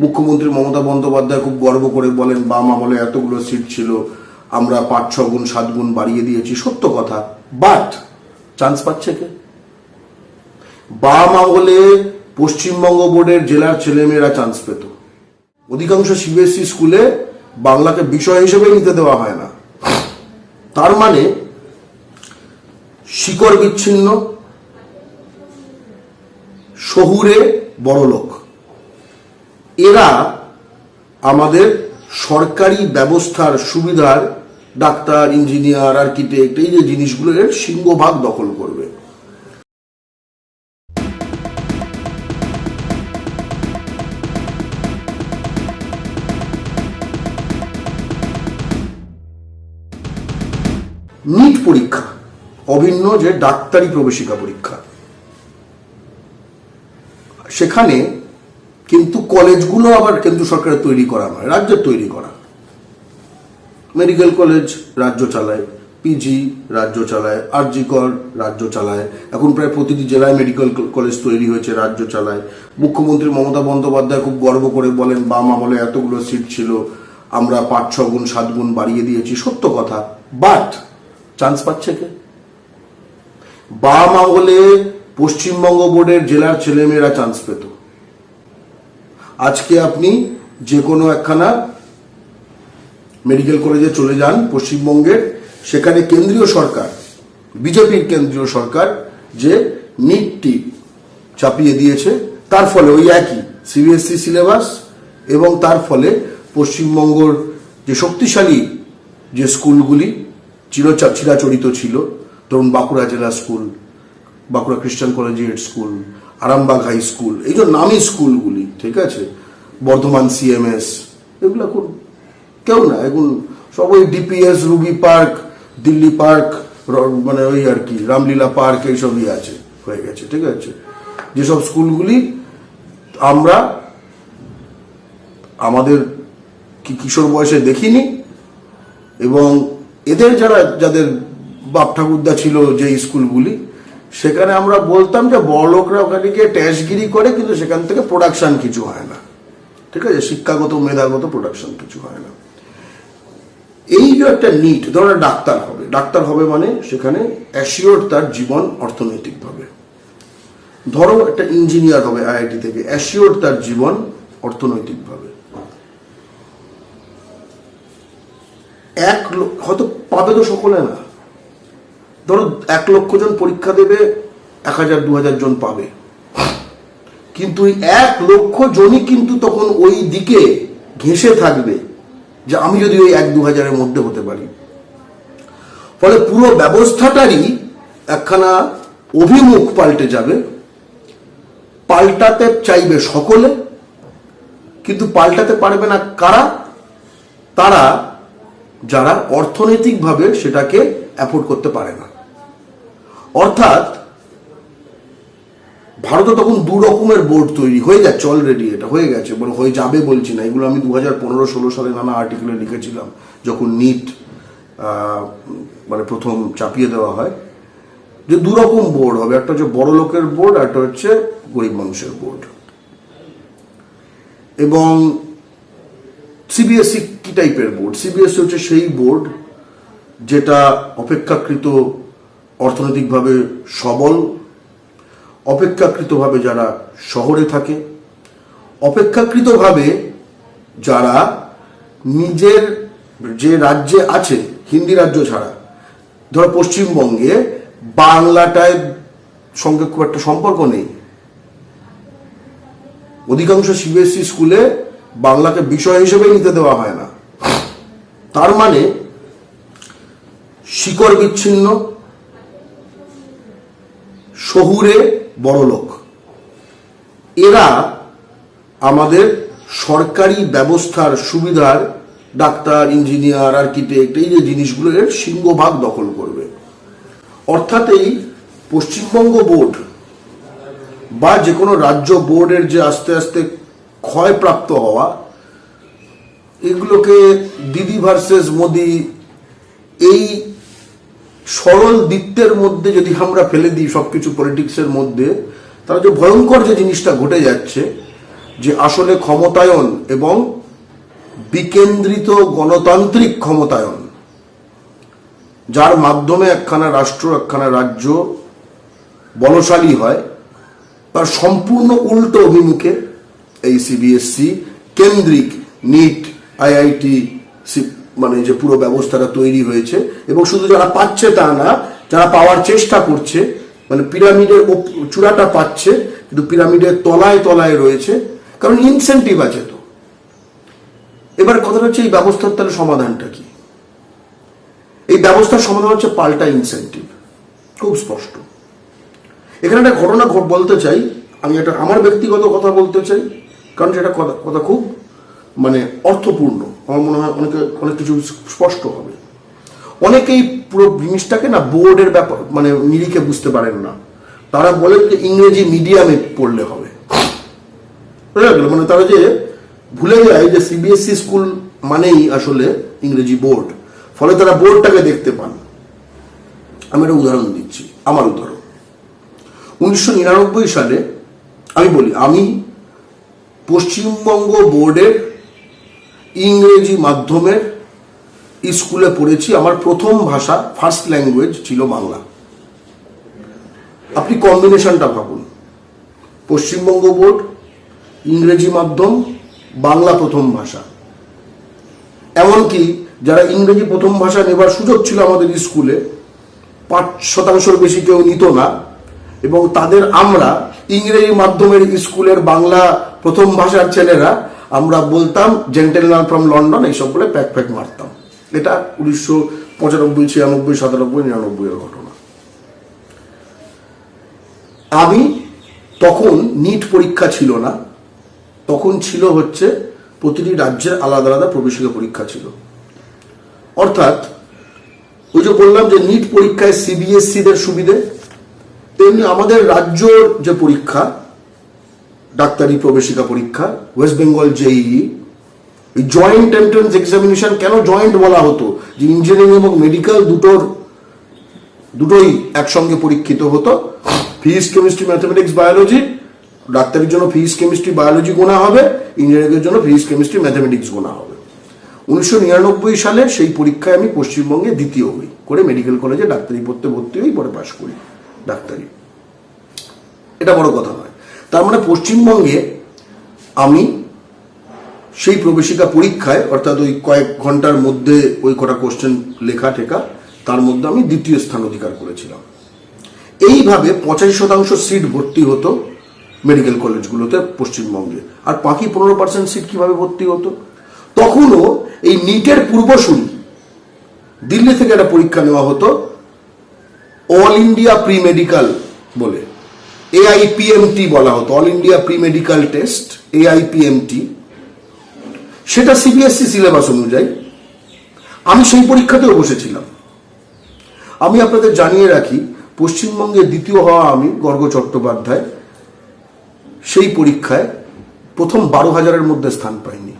মুখ্যমন্ত্রী মমতা বন্দ্যোপাধ্যায় খুব গর্ব করে বলেন, বাম আমলে এতগুলো সিট ছিল, আমরা পাঁচ, ছ গুণ, সাত গুণ বাড়িয়ে দিয়েছি। সত্য কথা। বাট চান্স পাচ্ছে কে? বাম আমলে পশ্চিমবঙ্গ বোর্ডের জেলার ছেলেমেয়েরা চান্স পেত। অধিকাংশ সিবিএসই স্কুলে বাংলাকে বিষয় হিসেবে নিতে দেওয়া হয় না। তার মানে শিকড় বিচ্ছিন্ন, শহুরে বড় লোক এরা আমাদের সরকারি ব্যবস্থার সুবিধার ডাক্তার, ইঞ্জিনিয়ার, আর্কিটেক্ট, এই যে জিনিসগুলো, এর সিংহভাগ দখল করবে। নিট পরীক্ষা, অভিন্ন যে ডাক্তারি প্রবেশিকা পরীক্ষা। সেখানে কিন্তু কলেজগুলো আবার কেন্দ্র সরকারের তৈরি করা নয়, রাজ্যের তৈরি করা। মেডিকেল কলেজ রাজ্য চালায় পিজি রাজ্য চালায় আরজিকর রাজ্য চালায়। এখন প্রায় প্রতিটি জেলায় মেডিকেল কলেজ তৈরি হয়েছে, রাজ্য চালায়। মুখ্যমন্ত্রী মমতা বন্দ্যোপাধ্যায় খুব গর্ব করে বলেন, বাম আমলে এতগুলো সিট ছিল, আমরা পাঁচ, ছ গুণ, সাত গুণ বাড়িয়ে দিয়েছি। সত্য কথা। বাট চান্স পাচ্ছে কে? বাম আমলে পশ্চিমবঙ্গ বোর্ডের জেলার ছেলেমেয়েরা চান্স পেত। আজকে আপনি যে কোনো একখানা মেডিকেল কলেজে চলে যান পশ্চিমবঙ্গের সেখানে কেন্দ্রীয় সরকার, বিজেপির কেন্দ্রীয় সরকার যে নিটটি চাপিয়ে দিয়েছে, তার ফলে ওই একই সিবিএসসি সিলেবাস এবং তার ফলে পশ্চিমবঙ্গর যে শক্তিশালী যে স্কুলগুলি, চিরচা, চিরাচরিত ছিল, ধরুন বাঁকুড়া জেলা school Bankura Christian collegiate school Arambagh high school এই যে নামি স্কুলগুলি ঠিক আছে? বর্ধমান সিএমএস এগুলো এখন কেউ না এখন সব ওই DPS Ruby park Delhi park মানে ওই আর কি রামলীলা পার্ক এইসবই আছে, হয়ে গেছে, ঠিক আছে? যেসব স্কুলগুলি আমরা আমাদের কি কিশোর বয়সে দেখিনি এবং এদের যারা, যাদের বাপ ঠাকুরদা ছিল যে স্কুলগুলি সেখানে আমরা বলতাম যে বড় লোকরা ওখানে গিয়ে ট্যাসগিরি করে, কিন্তু সেখান থেকে প্রোডাকশন কিছু হয় না। ঠিক আছে? শিক্ষাগত, মেধাগত প্রোডাকশন কিছু হয় না। এই যে একটা নিট ধরো ডাক্তার হবে। ডাক্তার হবে মানে সেখানে অ্যাসিওর তার জীবন অর্থনৈতিকভাবে। ধরো একটা ইঞ্জিনিয়ার হবে আইআইটি থেকে অ্যাসিওর তার জীবন অর্থনৈতিকভাবে। এক হয়তো পাবে তো সকলে না। ধরো এক লক্ষ জন পরীক্ষা দেবে, এক হাজার, দু হাজার জন পাবে। কিন্তু এক লক্ষ জনই কিন্তু তখন ওই দিকে ঘেঁষে থাকবে যে আমি যদি ওই এক, দু হাজারের মধ্যে হতে পারি। ফলে পুরো ব্যবস্থাটারই একখানা অভিমুখ পাল্টে যাবে। পাল্টাতে চাইবে সকলে, কিন্তু পাল্টাতে পারবে না কারা? তারা যারা অর্থনৈতিকভাবে সেটাকে অ্যাফোর্ড করতে পারে না। অর্থাৎ ভারতে তখন দু রকমের বোর্ড তৈরি। হয়ে যাচ্ছে অলরেডি এটা, হয়ে গেছে। মানে হয়ে যাবে বলছি না। এগুলো আমি দু হাজার পনেরো, ষোলো সালে নানা আর্টিকেলে লিখেছিলাম, যখন নিট মানে প্রথম চাপিয়ে দেওয়া হয়। যে দু রকম বোর্ড হবে। একটা হচ্ছে বড় লোকের বোর্ড আর একটা হচ্ছে গরিব মানুষের বোর্ড এবং সিবিএসই কি টাইপের বোর্ড সিবিএসই হচ্ছে সেই বোর্ড যেটা অপেক্ষাকৃত অর্থনৈতিকভাবে সবল, অপেক্ষাকৃতভাবে যারা শহরে থাকে, অপেক্ষাকৃতভাবে যারা নিজের যে রাজ্যে আছে, হিন্দি রাজ্য ছাড়া, ধরো পশ্চিমবঙ্গে বাংলাটায় সঙ্গে খুব একটা সম্পর্ক নেই। অধিকাংশ সিবিএসই স্কুলে বাংলাকে বিষয় হিসেবে নিতে দেওয়া হয় না। তার মানে শিকড় বিচ্ছিন্ন শহুরে বড় লোক। এরা আমাদের সরকারি ব্যবস্থার সুবিধার ডাক্তার, ইঞ্জিনিয়ার, আর্কিটেক্ট, এই যে জিনিসগুলো, এর সিংহভাগ দখল করবে। অর্থাৎ এই পশ্চিমবঙ্গ বোর্ড বা যে কোনো রাজ্য বোর্ডের যে আস্তে আস্তে ক্ষয়প্রাপ্ত হওয়া, এগুলোকে দিদি ভার্সেস মোদি এই সরল দিত্যের মধ্যে যদি আমরা ফেলে দিই সবকিছু পলিটিক্সের মধ্যে, তাহলে যে ভয়ঙ্কর যে জিনিসটা ঘটে যাচ্ছে, যে আসলে ক্ষমতায়ন এবং বিকেন্দ্রিত গণতান্ত্রিক ক্ষমতায়ন, যার মাধ্যমে একখানা রাষ্ট্র, একখানা রাজ্য বলশালী হয়, তার সম্পূর্ণ উল্টো অভিমুখে এই সিবিএসসি কেন্দ্রিক নিট আইআইটি মানে যে পুরো ব্যবস্থাটা তৈরি হয়েছে এবং শুধু যারা পাচ্ছে তা না, যারা পাওয়ার চেষ্টা করছে মানে পিরামিডের চূড়াটা পাচ্ছে, কিন্তু পিরামিডের তলায় তলায় রয়েছে, কারণ ইনসেন্টিভ আছে তো। এবার কথাটা হচ্ছে এই ব্যবস্থার তাহলে সমাধানটা কি? এই ব্যবস্থার সমাধান হচ্ছে পাল্টা ইনসেন্টিভ খুব স্পষ্ট। এখানে একটা ঘটনা বলতে চাই। আমি একটা, আমার ব্যক্তিগত কথা বলতে চাই, কারণ সেটা কথা কথা খুব মানে অর্থপূর্ণ। আমার মনে হয় অনেকে, অনেক কিছু স্পষ্ট হবে। অনেকেই পুরো জিনিসটাকে না বোর্ডের ব্যাপার মানে নিরিখে বুঝতে পারেন না। তারা বলেন যে ইংরেজি মিডিয়ামে পড়লে হবে। বুঝা গেল মানে তারা যে ভুলে যায় যে সিবিএসসি স্কুল মানেই আসলে ইংরেজি বোর্ড। ফলে তারা বোর্ডটাকে দেখতে পান। আমি একটা উদাহরণ দিচ্ছি, আমার উদাহরণ। উনিশশো নিরানব্বই সালে আমি বলি, আমি পশ্চিমবঙ্গ বোর্ডের ইংরেজি মাধ্যমের স্কুলে পড়েছি। আমার প্রথম ভাষা ফার্স্ট ল্যাঙ্গুয়েজ ছিল বাংলা। আপনি কম্বিনেশনটা ভাবুন। পশ্চিমবঙ্গ বোর্ড, ইংরেজি মাধ্যম, বাংলা প্রথম ভাষা। এমনকি যারা ইংরেজি প্রথম ভাষা নেবার সুযোগ ছিল আমাদের স্কুলে, পাঁচ শতাংশের বেশি কেউ নিত না। এবং তাদের আমরা ইংরেজি মাধ্যমের স্কুলের বাংলা প্রথম ভাষার ছেলেরা আমরা বলতাম জেন্টেলম্যান ফ্রম লন্ডন এইসব বলে প্যাক প্যাক মারতাম। এটা উনিশশো পঁচানব্বই, ছিয়ানব্বই, সাতানব্বই নিরানব্বই এর ঘটনা। আমি তখন নিট পরীক্ষা ছিল না, তখন ছিল হচ্ছে প্রতিটি রাজ্যের আলাদা আলাদা প্রবেশিকা পরীক্ষা ছিল। অর্থাৎ, ওই যে বললাম যে নিট পরীক্ষায় সিবিএসসি দের সুবিধে, তেমনি আমাদের রাজ্যর যে পরীক্ষা ডাক্তারি প্রবেশিকা পরীক্ষা ওয়েস্ট বেঙ্গল এই জয়েন্ট এন্ট্রান্স এক্সামিনেশন কেন জয়েন্ট বলা হতো? যে ইঞ্জিনিয়ারিং এবং মেডিকেল দুটোর, দুটোই একসঙ্গে পরীক্ষিত হতো। ফিজিক্স কেমিস্ট্রি ম্যাথমেটিক্স বায়োলজি ডাক্তারির জন্য ফিজিক্স কেমিস্ট্রি বায়োলজি গোনা হবে ইঞ্জিনিয়ারিংয়ের জন্য ফিজিক্স কেমিস্ট্রি ম্যাথমেটিক্স গোনা হবে। উনিশশো নিরানব্বই সালে সেই পরীক্ষায় আমি পশ্চিমবঙ্গে দ্বিতীয় হই, করে মেডিকেল কলেজে ডাক্তারি পড়তে ভর্তি হই, পরে পাশ করি ডাক্তারি। এটা বড় কথা নয়। তার মানে পশ্চিমবঙ্গে আমি সেই প্রবেশিকা পরীক্ষায়, অর্থাৎ ওই কয়েক ঘণ্টার মধ্যে ওই কটা কোশ্চেন লেখা টেকা তার মধ্যে আমি দ্বিতীয় স্থান অধিকার করেছিলাম। এইভাবে পঁচাশি শতাংশ সিট ভর্তি হতো মেডিকেল কলেজগুলোতে পশ্চিমবঙ্গে। আর বাকি পনেরো পার্সেন্ট সিট কীভাবে ভর্তি হতো? তখনও এই নিটের পূর্বসূরি দিল্লি থেকে একটা পরীক্ষা নেওয়া হতো অল ইন্ডিয়া প্রি মেডিকেল বলে। এআইপিএমটি বলা হতো all India pre medical test AIPMT সেটা সিবিএসসি সিলেবাস অনুযায়ী। আমি সেই পরীক্ষাতেও বসেছিলাম। আমি আপনাদের জানিয়ে রাখি পশ্চিমবঙ্গে দ্বিতীয় হওয়া আমি গর্গ চট্টোপাধ্যায়, সেই পরীক্ষায় প্রথম বারো হাজারের মধ্যে স্থান পাইনি।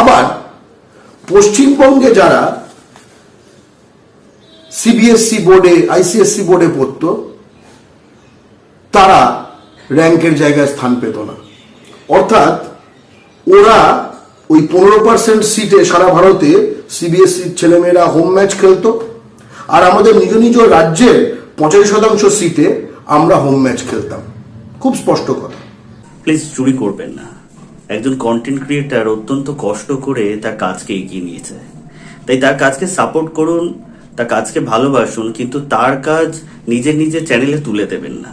আবার পশ্চিমবঙ্গে যারা সিবিএসসি বোর্ডে আইসিএসসি বোর্ডে পড়তো তারা র্যাঙ্কের জায়গায় স্থান পেত না। অর্থাৎ ওরা ওই পনেরো পার্সেন্ট সিটে সারা ভারতে সিবিএসসির ছেলেমেয়েরা হোম ম্যাচ খেলতো। আর আমাদের নিজ নিজ রাজ্যের পঁচাশি শতাংশ সিটে আমরা হোম ম্যাচ খেলতাম। খুব স্পষ্ট কথা। প্লিজ চুরি করবেন না। একজন কন্টেন্ট ক্রিয়েটার অত্যন্ত কষ্ট করে তার কাজকে এগিয়ে নিয়েছে তাই তার কাজকে সাপোর্ট করুন, তার কাজকে ভালোবাসুন, কিন্তু তার কাজ নিজের নিজের চ্যানেলে তুলে দেবেন না।